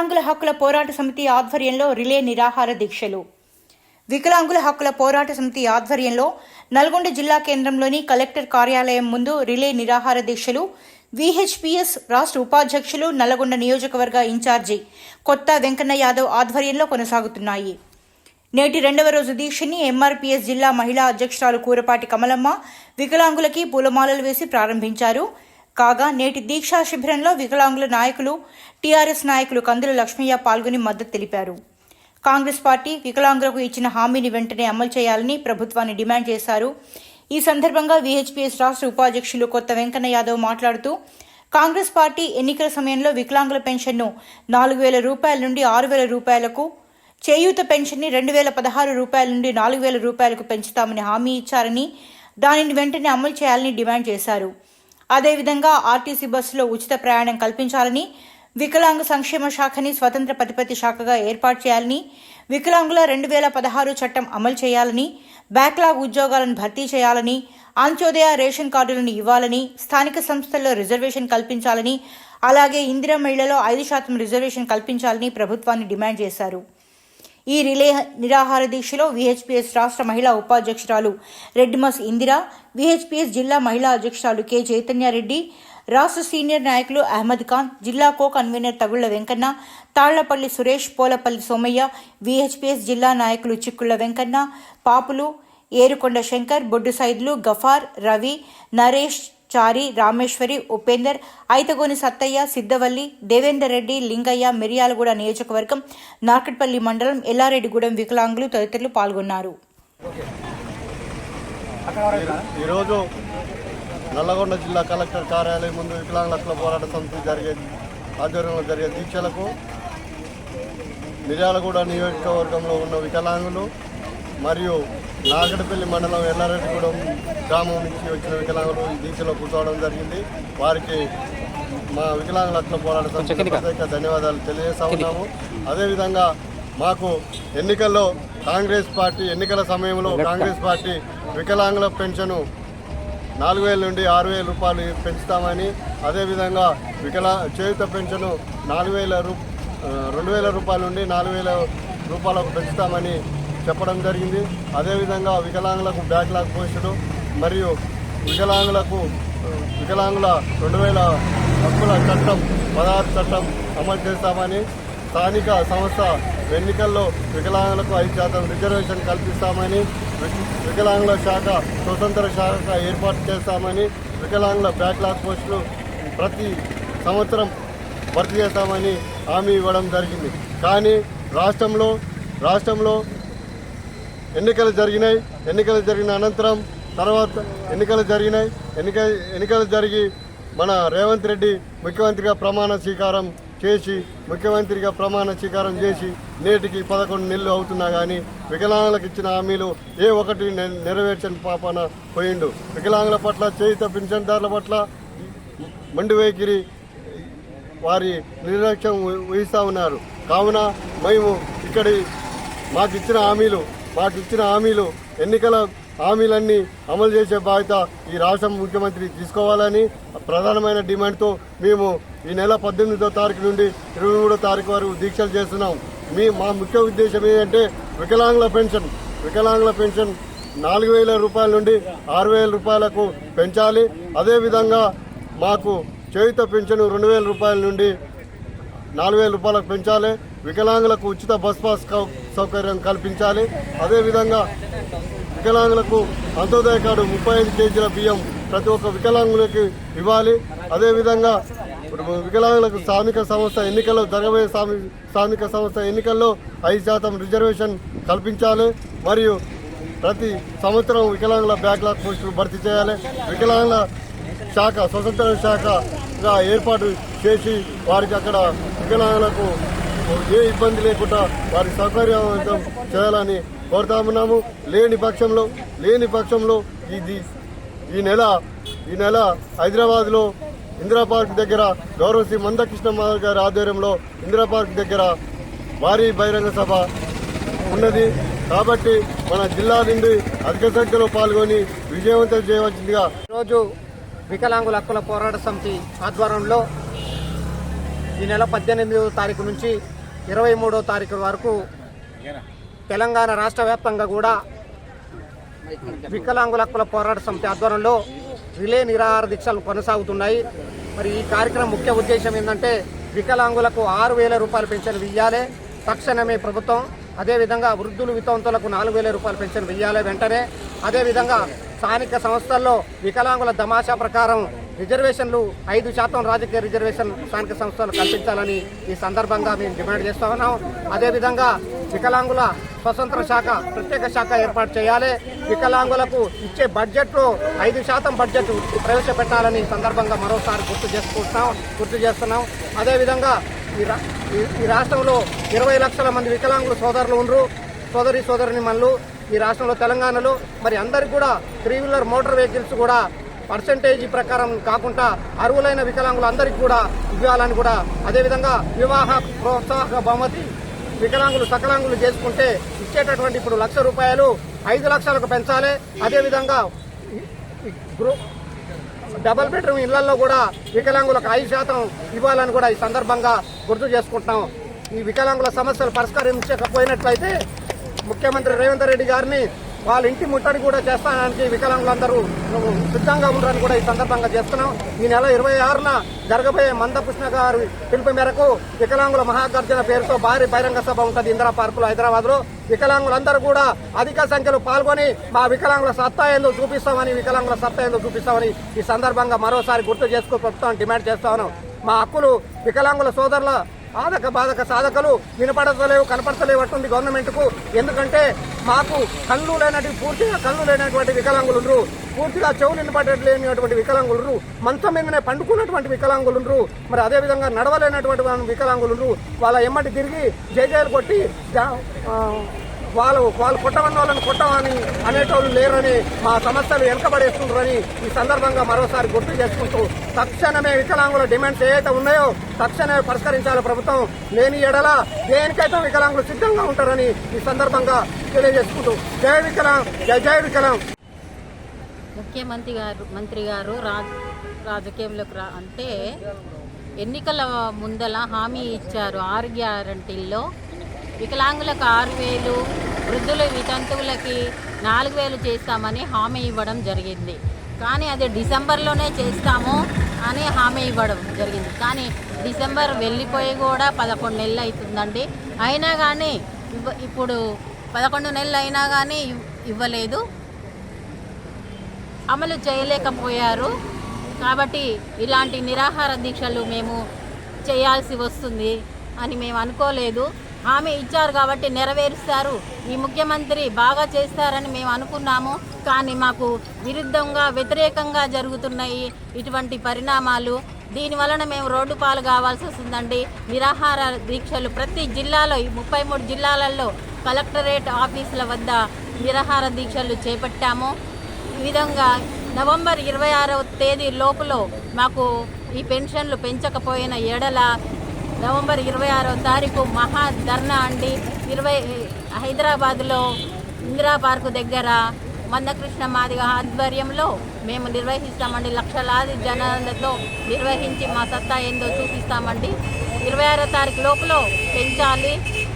వికలాంగుల హక్కుల పోరాట సమితి ఆధ్వర్యంలో రిలే నిరాహార దీక్షలు. వికలాంగుల హక్కుల పోరాట సమితి ఆధ్వర్యంలో నల్గొండ జిల్లా కేంద్రంలోని కలెక్టర్ కార్యాలయం ముందు రిలే నిరాహార దీక్షలు. విహెచ్పిఎస్ రాష్ట్ర ఉపాధ్యక్షులు నల్లగొండ నియోజకవర్గ ఇన్ఛార్జి కొత్త వెంకన్న యాదవ్ ఆధ్వర్యంలో కొనసాగుతున్నాయి. నేటి రెండవ రోజు దీక్షని ఎంఆర్పీఎస్ జిల్లా మహిళా అధ్యక్షురాలు కూరపాటి కమలమ్మ వికలాంగులకి పూలమాలలు వేసి ప్రారంభించారు. కాగా నేటి దీక్షా శిబిరంలో వికలాంగుల నాయకులు టీఆర్ఎస్ నాయకులు కందుల లక్ష్మయ్య పాల్గొని మద్దతు తెలిపారు. కాంగ్రెస్ పార్టీ వికలాంగులకు ఇచ్చిన హామీని వెంటనే అమలు చేయాలని ప్రభుత్వాన్ని డిమాండ్ చేశారు. ఈ సందర్భంగా విహెచ్పిఎస్ రాష్ట్ర ఉపాధ్యక్షులు కొత్త వెంకన్న యాదవ్ మాట్లాడుతూ కాంగ్రెస్ పార్టీ ఎన్నికల సమయంలో వికలాంగుల పెన్షన్ను నాలుగు వేల రూపాయల నుండి ఆరు వేల రూపాయలకు చేయూత పెన్షన్ని రెండు వేల పదహారు రూపాయల నుండి నాలుగు వేల రూపాయలకు పెంచుతామని హామీ ఇచ్చారని దానిని వెంటనే అమలు చేయాలని డిమాండ్ చేశారు. అదేవిధంగా ఆర్టీసీ బస్సులో ఉచిత ప్రయాణం కల్పించాలని వికలాంగ సంక్షేమ శాఖని స్వతంత్ర ప్రతిపత్తి శాఖగా ఏర్పాటు చేయాలని వికలాంగుల రెండు వేల పదహారు చట్టం అమలు చేయాలని బ్యాక్లాగ్ ఉద్యోగాలను భర్తీ చేయాలని అంత్యోదయ రేషన్ కార్డులను ఇవ్వాలని స్థానిక సంస్థల్లో రిజర్వేషన్ కల్పించాలని అలాగే ఇందిరా మహిళలో ఐదు శాతం రిజర్వేషన్ కల్పించాలని ప్రభుత్వాన్ని డిమాండ్ చేశారు. ఈ రిలే నిరాహార దీక్షలో విహెచ్పిఎస్ రాష్ట్ర మహిళా ఉపాధ్యక్షురాలు రెడ్డిమస్ ఇందిర విహెచ్పిఎస్ జిల్లా మహిళా అధ్యక్షురాలు కె చైతన్యారెడ్డి రాష్ట్ర సీనియర్ నాయకులు అహ్మద్ ఖాన్ జిల్లా co convener Thagulla Venkanna Tallapalli Suresh Polapalli Somaiah VHPS జిల్లా నాయకులు చిక్కుళ్ళ వెంకన్న పాపులు ఏరుకొండ శంకర్ బొడ్డు సైదులు గఫార్ రవి నరేష్ చారి రామేశ్వరి ఉపేందర్ ఐతగోని సత్తయ్య సిద్ధవల్లి దేవేందర్ రెడ్డి లింగయ్య మిర్యాలగూడ నియోజకవర్గం నార్కట్పల్లి మండలం ఎల్లారెడ్డిగూడెం వికలాంగులు తదితరులు పాల్గొన్నారు. ఈరోజు నల్లగొండ జిల్లా కలెక్టర్ కార్యాలయం ముందు వికలాంగుల హక్కుల పోరాట సమితి జరిగే ఆధ్వర్యంలో జరిగే దీక్షలకు మిర్యాలగూడ నియోజకవర్గంలో ఉన్న వికలాంగులు మరియు నాగడపల్లి మండలం ఎల్లారెడ్డిగూడెం గ్రామం నుంచి వచ్చిన వికలాంగులు ఈ దీక్షలో కూర్చోవడం జరిగింది. వారికి మా వికలాంగుల పోరాట సమితి ప్రత్యేక ధన్యవాదాలు తెలియజేస్తా ఉన్నాము. అదేవిధంగా మాకు ఎన్నికల్లో కాంగ్రెస్ పార్టీ ఎన్నికల సమయంలో కాంగ్రెస్ పార్టీ వికలాంగుల పెన్షను నాలుగు వేల నుండి ఆరు వేల రూపాయలు పెంచుతామని అదేవిధంగా వికలా చేయుత పెన్షను నాలుగు వేల రూ రెండు వేల రూపాయల నుండి నాలుగు వేల రూపాయలకు పెంచుతామని చెప్పడం జరిగింది. అదేవిధంగా వికలాంగులకు బ్యాక్లాగ్ పోస్టులు మరియు వికలాంగులకు వికలాంగుల రెండు వేల హక్కుల చట్టం పదహారు చట్టం అమలు చేస్తామని స్థానిక సంస్థ ఎన్నికల్లో వికలాంగులకు ఐదు శాతం రిజర్వేషన్ కల్పిస్తామని వికలాంగుల శాఖ స్వతంత్ర శాఖ ఏర్పాటు చేస్తామని వికలాంగుల బ్యాక్లాగ్ పోస్టులు ప్రతి సంవత్సరం భర్తీ చేస్తామని హామీ ఇవ్వడం జరిగింది. కానీ రాష్ట్రంలో రాష్ట్రంలో ఎన్నికలు జరిగినాయి. ఎన్నికలు జరిగిన అనంతరం తర్వాత ఎన్నికలు జరిగినాయి. ఎన్నిక ఎన్నికలు జరిగి మన రేవంత్ రెడ్డి ముఖ్యమంత్రిగా ప్రమాణ స్వీకారం చేసి ముఖ్యమంత్రిగా ప్రమాణ స్వీకారం చేసి నేటికి పదకొండు నెలలు అవుతున్నా కానీ వికలాంగులకు ఇచ్చిన హామీలు ఏ ఒకటి నెరవేర్చని పాపన పోయిండు. వికలాంగుల పట్ల చేయిత పింఛన్దారుల పట్ల మండి వైఖరి వారి నిర్లక్ష్యం వహిస్తూ ఉన్నారు. కావున మేము ఇక్కడి మాకు ఇచ్చిన హామీలు మాకు ఇచ్చిన హామీలు ఎన్నికల హామీలన్నీ అమలు చేసే బాధ్యత ఈ రాష్ట్ర ముఖ్యమంత్రి తీసుకోవాలని ప్రధానమైన డిమాండ్తో మేము ఈ నెల పద్దెనిమిదో తారీఖు నుండి ఇరవై మూడో తారీఖు వరకు దీక్షలు చేస్తున్నాం. మీ మా ముఖ్య ఉద్దేశం ఏంటంటే వికలాంగుల పెన్షన్ వికలాంగుల పెన్షన్ నాలుగు వేల రూపాయల నుండి ఆరు వేల రూపాయలకు పెంచాలి. అదేవిధంగా మాకు చేయుత పెన్షన్ రెండు వేల రూపాయల నుండి నాలుగు వేల రూపాయలకు పెంచాలి. వికలాంగులకు ఉచిత బస్ పాస్ సౌకర్యం కల్పించాలి. అదేవిధంగా వికలాంగులకు అంత్యోదయ కార్డు ముప్పై ఐదు కేజీల బియ్యం ప్రతి ఒక్క వికలాంగులకి ఇవ్వాలి. అదేవిధంగా వికలాంగులకు స్థానిక సంస్థ ఎన్నికల్లో జరగబోయే స్థానిక సంస్థ ఎన్నికల్లో ఐదు శాతం రిజర్వేషన్ కల్పించాలి. మరియు ప్రతి సంవత్సరం వికలాంగుల బ్యాక్లాగ్ పోస్టులు భర్తీ చేయాలి. వికలాంగుల శాఖ స్వతంత్ర శాఖగా ఏర్పాటు చేసి వారికి అక్కడ వికలాంగులకు ఏ ఇబ్బంది లేకుండా వారి సౌకర్యవంతం చేయాలని కోరుతామన్నాము. లేని పక్షంలో లేని పక్షంలో ఇది ఈ నెల ఈ నెల హైదరాబాద్లో ఇందిరా పార్క్ దగ్గర గౌరవ శ్రీ మందకృష్ణ గారి ఆధ్వర్యంలో ఇందిరా పార్క్ దగ్గర భారీ బహిరంగ సభ ఉన్నది. కాబట్టి మన జిల్లా నుండి అధిక సంఖ్యలో పాల్గొని విజయవంతం చేయవలసిందిగా ఈరోజు వికలాంగుల హక్కుల పోరాట సమితి ఆధ్వర్యంలో ఈ నెల పద్దెనిమిదవ తారీఖు నుంచి ఇరవై మూడో తారీఖు వరకు తెలంగాణ రాష్ట్ర వ్యాప్తంగా కూడా వికలాంగుల హక్కుల పోరాట సమితి ఆధ్వర్యంలో రిలే నిరాహార దీక్షలు కొనసాగుతున్నాయి. మరి ఈ కార్యక్రమం ముఖ్య ఉద్దేశం ఏంటంటే వికలాంగులకు ఆరు వేల రూపాయల పెన్షన్ ఇవ్వాలి తక్షణమే ప్రభుత్వం అదేవిధంగా వృద్ధులు వితంతులకు నాలుగు వేల రూపాయల పెన్షన్ వెయ్యాలి వెంటనే. అదేవిధంగా స్థానిక సంస్థల్లో వికలాంగుల తమాషా ప్రకారం రిజర్వేషన్లు ఐదు శాతం రాజకీయ రిజర్వేషన్ స్థానిక సంస్థలు కల్పించాలని ఈ సందర్భంగా మేము డిమాండ్ చేస్తా ఉన్నాం. అదేవిధంగా వికలాంగుల స్వతంత్ర శాఖ ప్రత్యేక శాఖ ఏర్పాటు చేయాలి. వికలాంగులకు ఇచ్చే బడ్జెట్లో ఐదు శాతం బడ్జెట్ ప్రవేశపెట్టాలని సందర్భంగా మరోసారి గుర్తు చేసుకుంటున్నాం గుర్తు చేస్తున్నాం. అదేవిధంగా ఈ రా- ఈ- ఈ రాష్ట్రంలో ఇరవై లక్షల మంది వికలాంగులు సోదరులు ఉండరు. సోదరి సోదరుని మనులు ఈ రాష్ట్రంలో తెలంగాణలో. మరి అందరికి కూడా త్రీ వీలర్ మోటార్ వెహికల్స్ కూడా పర్సంటేజ్ ప్రకారం కాకుండా అర్హులైన వికలాంగులు అందరికీ కూడా ఇవ్వాలని కూడా అదేవిధంగా వివాహ ప్రోత్సాహక బహుమతి వికలాంగులు సకలాంగులు చేసుకుంటే ఇచ్చేటటువంటి ఇప్పుడు లక్ష రూపాయలు ఐదు లక్షలకు పెంచాలి. అదేవిధంగా డబల్ బెడ్రూమ్ ఇళ్ళలో కూడా వికలాంగులకు ఐదు శాతం ఇవ్వాలని కూడా ఈ సందర్భంగా గుర్తు చేసుకుంటున్నాం. ఈ వికలాంగుల సమస్యలు పరిష్కరించకపోయినట్లయితే ముఖ్యమంత్రి రేవంత్ రెడ్డి గారిని వాళ్ళ ఇంటి ముట్టడి కూడా చేస్తానికి వికలాంగులందరూ సిద్ధంగా ఉన్నారని కూడా ఈ సందర్భంగా చేస్తున్నాం ఈ నెల ఇరవై ఆరున జరగబోయే మందకృష్ణ గారి పిలుపు మేరకు వికలాంగుల మహాగర్జన పేరుతో భారీ బహిరంగ సభ ఉంటుంది ఇందిరా పార్కులో హైదరాబాద్లో వికలాంగులందరూ కూడా అధిక సంఖ్యలో పాల్గొని మా వికలాంగుల సత్తా ఏందో చూపిస్తామని వికలాంగుల సత్తా ఏందో చూపిస్తామని ఈ సందర్భంగా మరోసారి గుర్తు చేసుకుని ప్రభుత్వం డిమాండ్ చేస్తా ఉన్నాం. మా హక్కులు వికలాంగుల సోదరుల ఆదక బాధక సాధకలు వినపడతలేవు కనపడతలేవు అటువంటి గవర్నమెంట్కు. ఎందుకంటే మాకు కళ్ళు లేనటువంటి పూర్తిగా కళ్ళు లేనటువంటి వికలాంగులు పూర్తిగా చెవులు వినపడలేనటువంటి వికలాంగులు మంచం మీదనే పండుకున్నటువంటి వికలాంగులు మరి అదే విధంగా నడవలేనటువంటి వికలాంగులు వాళ్ళ ఎమ్మటి తిరిగి జైజాలు కొట్టి జా- వాళ్ళు వాళ్ళు కొట్టమన్న వాళ్ళని కొట్టమని అనేటోళ్ళు లేరని మా సమస్యలు వెనకబడేస్తున్నారని ఈ సందర్భంగా మరోసారి గుర్తు చేసుకుంటూ తక్షణమే వికలాంగుల డిమాండ్స్ ఏవైతే ఉన్నాయో తక్షణమే పరిష్కరించాలి ప్రభుత్వం. లేని ఎడల దేనికైతే వికలాంగులు సిద్ధంగా ఉంటారని ఈ సందర్భంగా తెలియజేసుకుంటూ జై వికలాం జై జై వికలాం ముఖ్యమంత్రి గారు మంత్రి గారు రాజ్ రాజకీయంలోకి రా అంటే ఎన్నికల ముందల హామీ ఇచ్చారు ఆరు గ్యారంటీల్లో. వికలాంగులకు ఆరు వేలు వృద్ధుల వితంతువులకి నాలుగు వేలు చేస్తామని హామీ ఇవ్వడం జరిగింది. కానీ అది డిసెంబర్లోనే చేస్తాము అని హామీ ఇవ్వడం జరిగింది. కానీ డిసెంబర్ వెళ్ళిపోయి కూడా పదకొండు నెలలు అవుతుందండి. అయినా కానీ ఇవ్వ ఇప్పుడు పదకొండు నెలలు అయినా కానీ ఇవ్- ఇవ్వలేదు. అమలు చేయలేకపోయారు. కాబట్టి ఇలాంటి నిరాహార దీక్షలు మేము చేయాల్సి వస్తుంది అని మేము అనుకోలేదు. హామీ ఇచ్చారు కాబట్టి నెరవేరుస్తారు. ఈ ముఖ్యమంత్రి బాగా చేస్తారని మేము అనుకున్నాము. కానీ మాకు విరుద్ధంగా వ్యతిరేకంగా జరుగుతున్నాయి ఇటువంటి పరిణామాలు. దీని వలన మేము రోడ్డు పాలు కావాల్సి వస్తుందండి. నిరాహార దీక్షలు ప్రతి జిల్లాలో ఈ ముప్పై మూడు జిల్లాలలో కలెక్టరేట్ ఆఫీసుల వద్ద నిరాహార దీక్షలు చేపట్టాము. ఈ విధంగా నవంబర్ ఇరవై ఆరవ తేదీ లోపల మాకు ఈ పెన్షన్లు పెంచకపోయిన ఎడల నవంబర్ ఇరవై ఆరో తారీఖు మహా ధర్నా అండి. ఇరవై హైదరాబాద్లో ఇందిరా పార్కు దగ్గర మందకృష్ణ మాదిగ ఆధ్వర్యంలో మేము నిర్వహిస్తామండి. లక్షలాది జనాలతో నిర్వహించి మా సత్తా ఏందో చూపిస్తామండి. ఇరవై ఆరో తారీఖు లోపల పెంచాలి.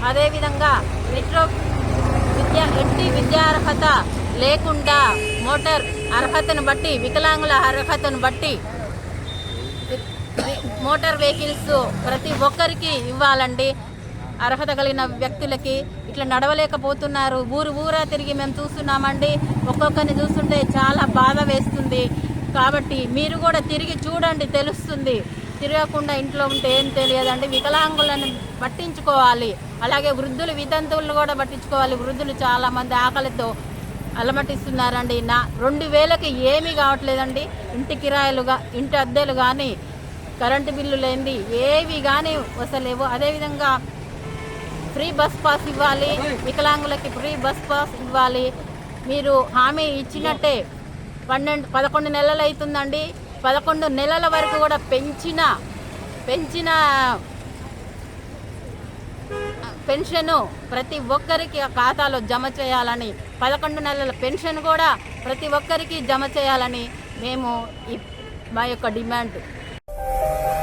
అదేవిధంగా మెట్రో విద్యా ఎట్టి విద్యార్హత లేకుండా మోటార్ అర్హతను బట్టి వికలాంగుల అర్హతను బట్టి మోటార్ వెహికల్స్ ప్రతి ఒక్కరికి ఇవ్వాలండి. అర్హత కలిగిన వ్యక్తులకి ఇట్లా నడవలేకపోతున్నారు. ఊరు ఊరా తిరిగి మేము చూస్తున్నామండి. ఒక్కొక్కరిని చూస్తుంటే చాలా బాధ వేస్తుంది. కాబట్టి మీరు కూడా తిరిగి చూడండి తెలుస్తుంది. తిరగకుండా ఇంట్లో ఉంటే ఏం తెలియదండి. వికలాంగులను పట్టించుకోవాలి. అలాగే వృద్ధులు వితంతువులను కూడా పట్టించుకోవాలి. వృద్ధులు చాలామంది ఆకలితో అలమటిస్తున్నారండి. నా రెండు వేలకి ఏమీ కావట్లేదండి. ఇంటి కిరాయిలుగా ఇంటి అద్దెలు కానీ కరెంటు బిల్లు లేనిది ఏవి కానీ వస్తలేవు. అదేవిధంగా ఫ్రీ బస్ పాస్ ఇవ్వాలి వికలాంగులకి ఫ్రీ బస్ పాస్ ఇవ్వాలి. మీరు హామీ ఇచ్చినట్టే పన్నెండు పదకొండు నెలలు అవుతుందండి. పదకొండు నెలల వరకు కూడా పెంచిన పెంచిన పెన్షన్ ప్రతి ఒక్కరికి ఖాతాలో జమ చేయాలని పదకొండు నెలల పెన్షన్ కూడా ప్రతి ఒక్కరికి జమ చేయాలని మేము ఈ మా యొక్క డిమాండ్. Thank you.